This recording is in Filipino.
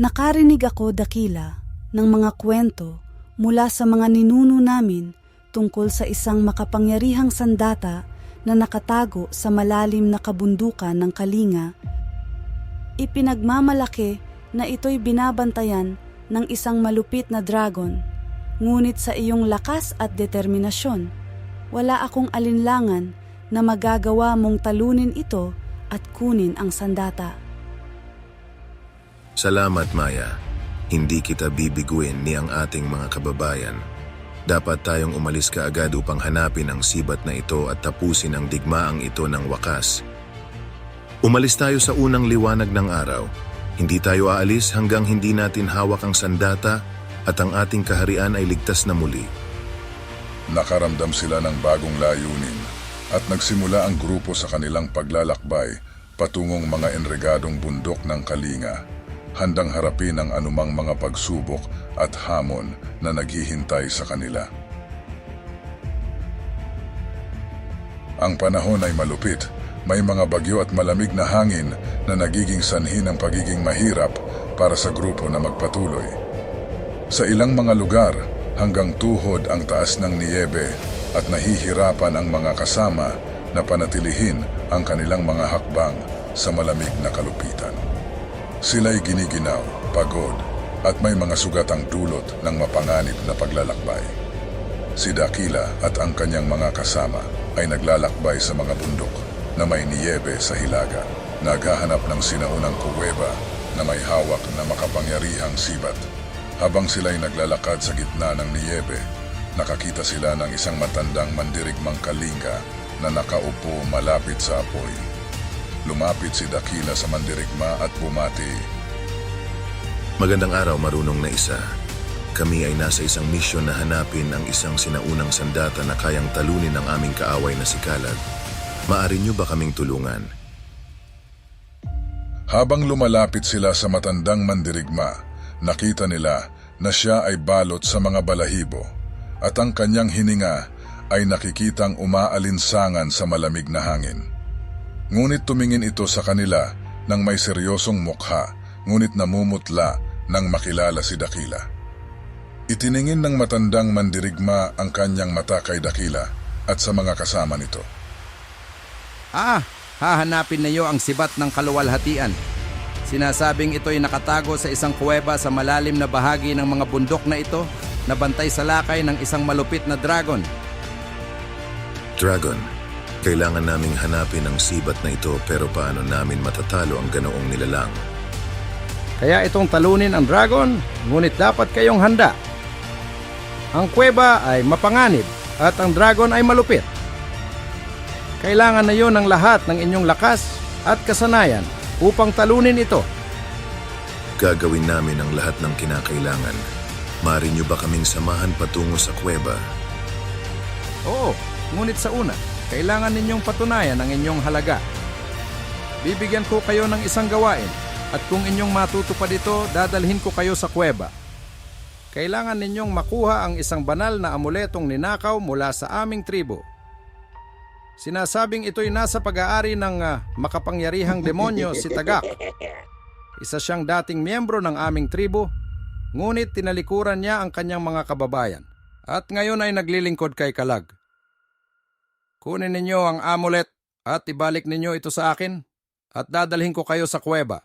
Nakarinig ako dakila ng mga kwento mula sa mga ninuno namin tungkol sa isang makapangyarihang sandata na nakatago sa malalim na kabundukan ng Kalinga. Ipinagmamalaki na ito'y binabantayan ng isang malupit na dragon. Ngunit sa iyong lakas at determinasyon, wala akong alinlangan na magagawa mong talunin ito at kunin ang sandata. Salamat, Maya. Hindi kita bibiguin ni ang ating mga kababayan. Dapat tayong umalis kaagad upang hanapin ang sibat na ito at tapusin ang digmaang ito ng wakas. Umalis tayo sa unang liwanag ng araw. Hindi tayo aalis hanggang hindi natin hawak ang sandata at ang ating kaharian ay ligtas na muli. Nakaramdam sila ng bagong layunin at nagsimula ang grupo sa kanilang paglalakbay patungong mga enregadong bundok ng Kalinga, handang harapin ang anumang mga pagsubok at hamon na naghihintay sa kanila. Ang panahon ay malupit, may mga bagyo at malamig na hangin na nagiging sanhi ng pagiging mahirap para sa grupo na magpatuloy. Sa ilang mga lugar, hanggang tuhod ang taas ng niyebe at nahihirapan ang mga kasama na panatilihin ang kanilang mga hakbang sa malamig na kalupitan. Sila'y giniginaw, pagod, at may mga sugatang dulot ng mapanganib na paglalakbay. Si Dakila at ang kanyang mga kasama ay naglalakbay sa mga bundok na may niyebe sa hilaga, naghahanap ng sinaunang kuweba na may hawak na makapangyarihang sibat. Habang sila'y naglalakad sa gitna ng niyebe, nakakita sila ng isang matandang mandirigmang kalinga na nakaupo malapit sa apoy. Lumapit si Dakila sa mandirigma at bumati. Magandang araw, marunong na isa. Kami ay nasa isang misyon na hanapin ang isang sinaunang sandata na kayang talunin ang aming kaaway na si Kalad. Maari niyo ba kaming tulungan? Habang lumalapit sila sa matandang mandirigma, nakita nila na siya ay balot sa mga balahibo at ang kanyang hininga ay nakikitang umaalinsangan sa malamig na hangin. Ngunit tumingin ito sa kanila ng may seryosong mukha, ngunit namumutla nang makilala si Dakila. Itiningin ng matandang mandirigma ang kanyang mata kay Dakila at sa mga kasama nito. Ah, hahanapin niyo ang sibat ng kaluwalhatian. Sinasabing ito'y nakatago sa isang kuweba sa malalim na bahagi ng mga bundok na ito na bantay sa lakay ng isang malupit na dragon. Dragon, kailangan naming hanapin ang sibat na ito pero paano namin matatalo ang ganoong nilalang? Kaya itong talunin ang dragon, ngunit dapat kayong handa. Ang kuweba ay mapanganib at ang dragon ay malupit. Kailangan na yon ng lahat ng inyong lakas at kasanayan upang talunin ito. Gagawin namin ang lahat ng kinakailangan. Maari niyo ba kaming samahan patungo sa kuweba? Oo, ngunit sa una, kailangan ninyong patunayan ang inyong halaga. Bibigyan ko kayo ng isang gawain at kung inyong matutupad ito, dadalhin ko kayo sa kuweba. Kailangan ninyong makuha ang isang banal na amuletong ninakaw mula sa aming tribo. Sinasabing ito'y nasa pag-aari ng ah, makapangyarihang demonyo si Tagak. Isa siyang dating miyembro ng aming tribo, ngunit tinalikuran niya ang kanyang mga kababayan at ngayon ay naglilingkod kay Kalag. Kunin ninyo ang amulet at ibalik ninyo ito sa akin at dadalhin ko kayo sa kuweba.